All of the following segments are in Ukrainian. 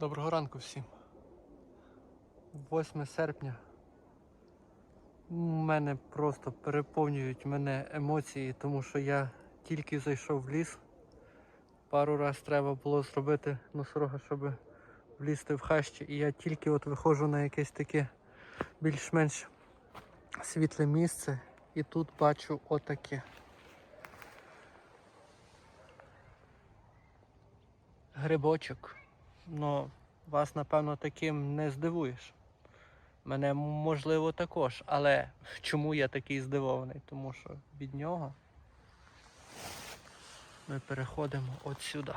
Доброго ранку всім. 8 серпня. У мене просто переповнюють мене емоції, тому що я тільки зайшов в ліс. Пару раз треба було зробити носорога, щоб влізти в хащі. І я тільки от виходжу на якесь таке більш-менш світле місце і тут бачу отаке. Грибочок. Ну, вас, напевно, таким не здивуєш. Мене можливо також, але чому я такий здивований? Тому що від нього ми переходимо от сюди.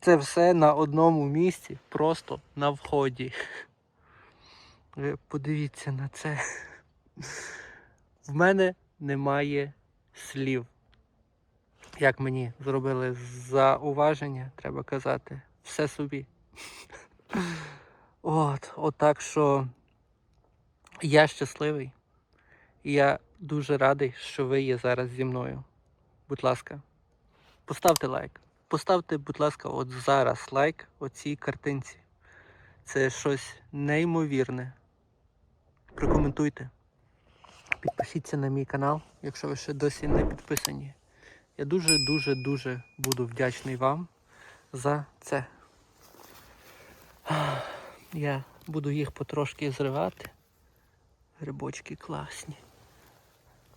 Це все на одному місці, просто на вході. Ви подивіться на це. В мене немає слів. Як мені зробили зауваження, треба казати, все собі. От, от так що я щасливий. І я дуже радий, що ви є зараз зі мною. Будь ласка, поставте лайк. Поставте, будь ласка, от зараз лайк оцій картинці. Це щось неймовірне. Прокоментуйте. Підпишіться на мій канал, якщо ви ще досі не підписані. Я дуже-дуже-дуже буду вдячний вам за це. Я буду їх потрошки зривати. Грибочки класні.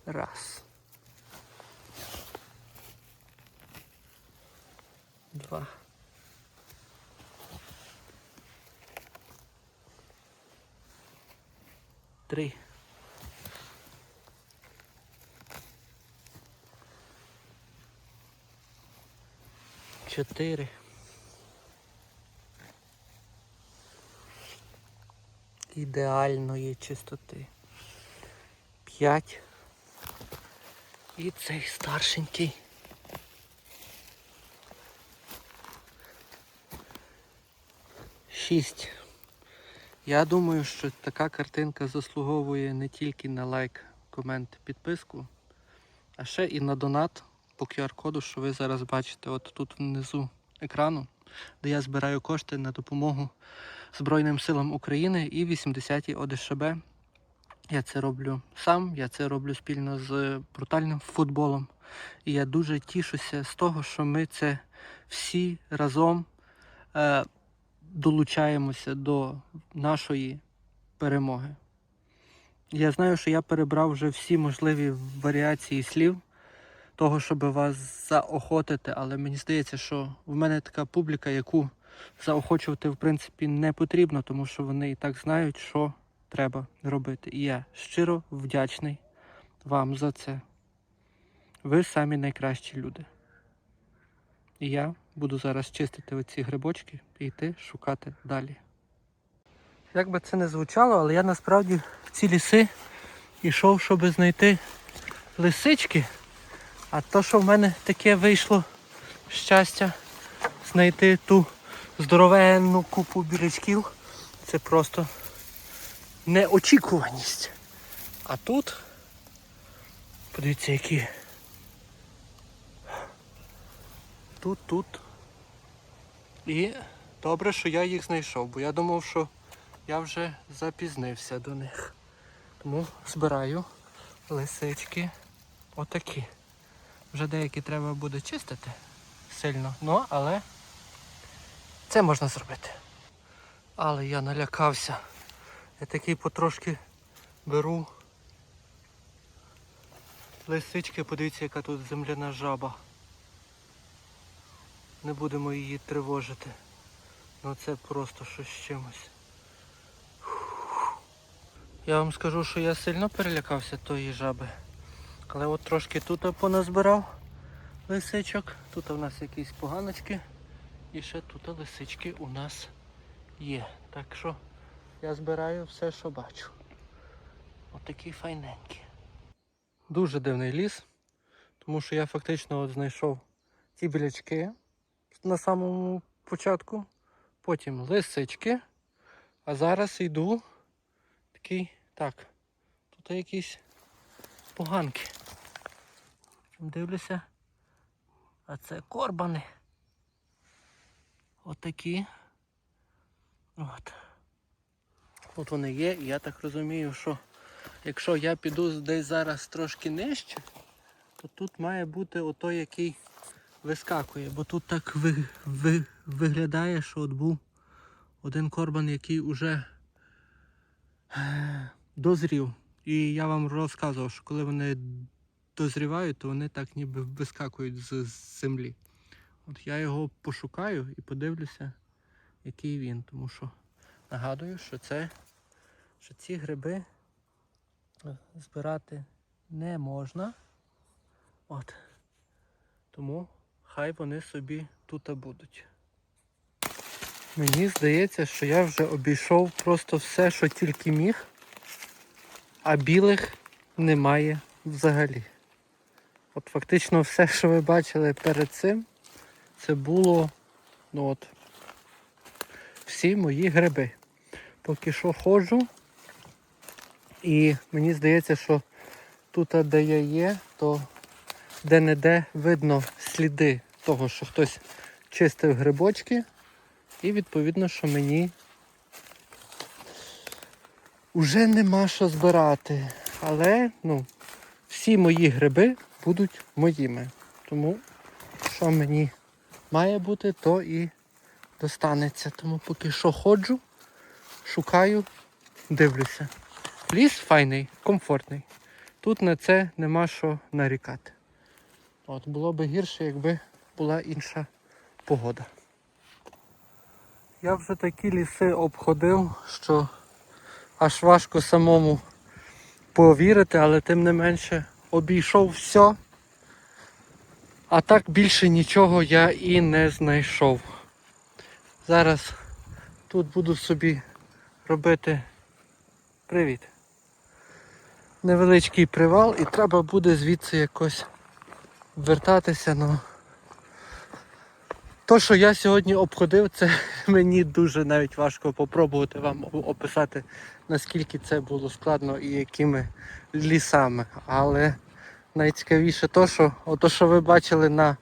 Раз. Два. Три. Чотири. Ідеальної чистоти. П'ять. І цей старшенький. Шість. Я думаю, що така картинка заслуговує не тільки на лайк, комент, підписку, а ще і на донат по QR-коду, що ви зараз бачите от тут внизу екрану, де я збираю кошти на допомогу Збройним силам України і 80-й ОДШБ. Я це роблю сам, я це роблю спільно з брутальним футболом. І я дуже тішуся з того, що ми це всі разом е, долучаємося до нашої перемоги. Я знаю, що я перебрав вже всі можливі варіації слів того, щоб вас заохотити, але мені здається, що в мене така публіка, яку заохочувати в принципі не потрібно, тому що вони і так знають, що треба робити. І я щиро вдячний вам за це. Ви самі найкращі люди. І я буду зараз чистити оці грибочки і йти шукати далі. Як би це не звучало, але я насправді в ці ліси йшов, щоб знайти лисички. А то, що в мене таке вийшло щастя знайти ту здоровенну купу бірячків, це просто неочікуваність. А тут, подивіться, які. Тут, тут. І добре, що я їх знайшов, бо я думав, що я вже запізнився до них. Тому збираю лисички отакі. Вже деякі треба буде чистити сильно, ну але це можна зробити. Але я налякався. Я такий потрошки беру лисички, подивіться, яка тут земляна жаба. Не будемо її тривожити. Ну це просто щось з чимось. Я вам скажу, що я сильно перелякався тої жаби. Але от трошки тут поназбирав лисичок. Тут у нас якісь поганочки. І ще тут лисички у нас є. Так що я збираю все, що бачу. Отакі файненькі. Дуже дивний ліс, тому що я фактично от знайшов ці білячки на самому початку, потім лисички, а зараз йду такий, так, тут якісь поганки. Дивлюся, А це корбани. Отакі. От. От вони є, я так розумію, що якщо я піду десь зараз трошки нижче, то тут має бути отой, який вискакує, бо тут так ви, ви, виглядає, що от був один корбан, який уже е, дозрів. І я вам розказував, що коли вони дозрівають, то вони так ніби вискакують з, землі. От я його пошукаю і подивлюся, який він. Тому що нагадую, що це що ці гриби е, збирати не можна. От. Тому хай вони собі тут будуть. Мені здається, що я вже обійшов просто все, що тільки міг, а білих немає взагалі. От фактично все, що ви бачили перед цим, це було ну от, всі мої гриби. Поки що ходжу. І мені здається, що тут, де я є, то де-не-де видно сліди того, що хтось чистив грибочки. І відповідно, що мені вже нема що збирати. Але ну, всі мої гриби будуть моїми. Тому що мені має бути, то і достанеться. Тому поки що ходжу, шукаю, дивлюся. Ліс файний, комфортний. Тут на це нема що нарікати. От було б гірше, якби була інша погода. Я вже такі ліси обходив, що аж важко самому повірити, але тим не менше обійшов все. А так більше нічого я і не знайшов. Зараз тут буду собі робити привіт. Невеличкий привал і треба буде звідси якось вертатися. Ну, то, що я сьогодні обходив, це мені дуже навіть важко попробувати вам описати, наскільки це було складно і якими лісами. Але найцікавіше то, що ото, що ви бачили на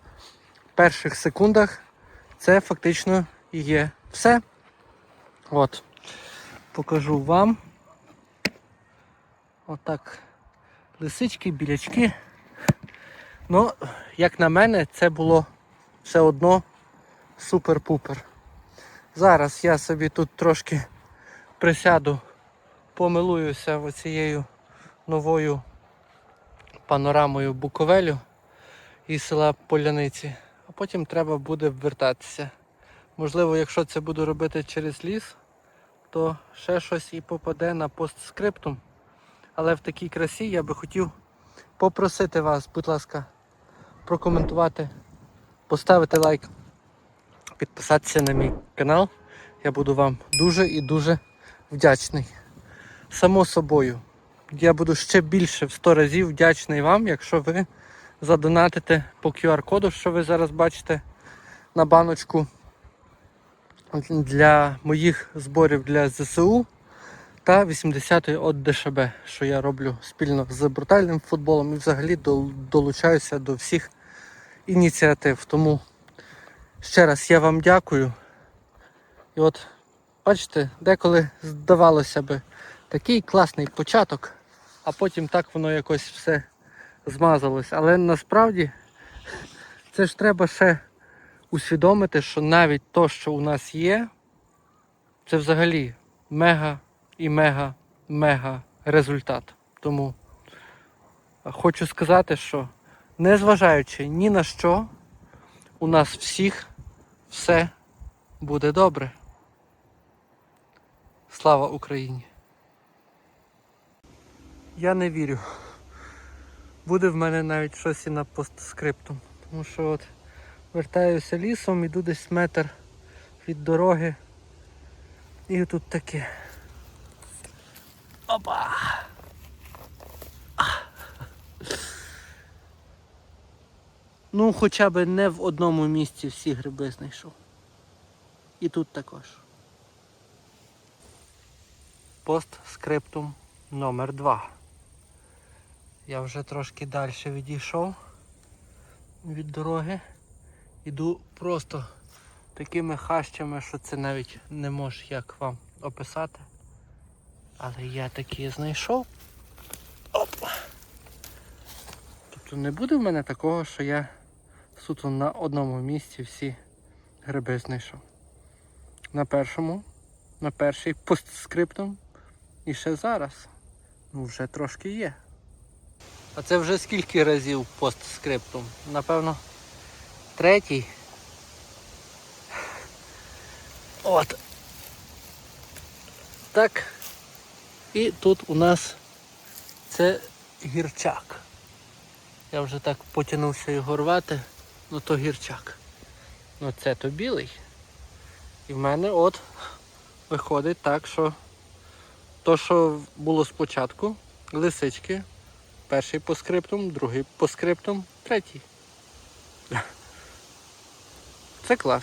перших секундах, це фактично і є все. От. Покажу вам. Отак. Лисички, білячки. Ну, як на мене, це було все одно супер-пупер. Зараз я собі тут трошки присяду, помилуюся оцією новою панорамою Буковелю із села Поляниці, а потім треба буде вертатися. Можливо, якщо це буду робити через ліс, то ще щось і попаде на постскриптум. Але в такій красі я би хотів попросити вас, будь ласка, прокоментувати, поставити лайк, підписатися на мій канал. Я буду вам дуже і дуже вдячний. Само собою, я буду ще більше в 100 разів вдячний вам, якщо ви задонатите по QR-коду, що ви зараз бачите на баночку для моїх зборів для ЗСУ та 80-ї от ДШБ, що я роблю спільно з брутальним футболом і взагалі долучаюся до всіх ініціатив. Тому ще раз я вам дякую. І от бачите, деколи здавалося би такий класний початок, а потім так воно якось все змазалось. Але насправді це ж треба ще усвідомити, що навіть то, що у нас є, це взагалі мега і мега-мега результат. Тому хочу сказати, що незважаючи ні на що, у нас всіх все буде добре. Слава Україні! Я не вірю. Буде в мене навіть щось і на постскриптум. Тому що от вертаюся лісом, іду десь метр від дороги. І тут таке. Опа! Ну, хоча б не в одному місці всі гриби знайшов. І тут також. Постскриптум номер 2 Я вже трошки далі відійшов від дороги. Іду просто такими хащами, що це навіть не можу як вам описати. Але я такі знайшов. Оп. Тобто не буде в мене такого, що я суто на одному місці всі гриби знайшов. На першому, на перший постскриптум і ще зараз. Ну, вже трошки є. А це вже скільки разів постскриптум? Напевно, третій. От. Так. І тут у нас це гірчак. Я вже так потягнувся його рвати, ну то гірчак. Ну це то білий. І в мене от виходить так, що то, що було спочатку, лисички, перший по скриптум, другий по скриптум, третій. Це клас.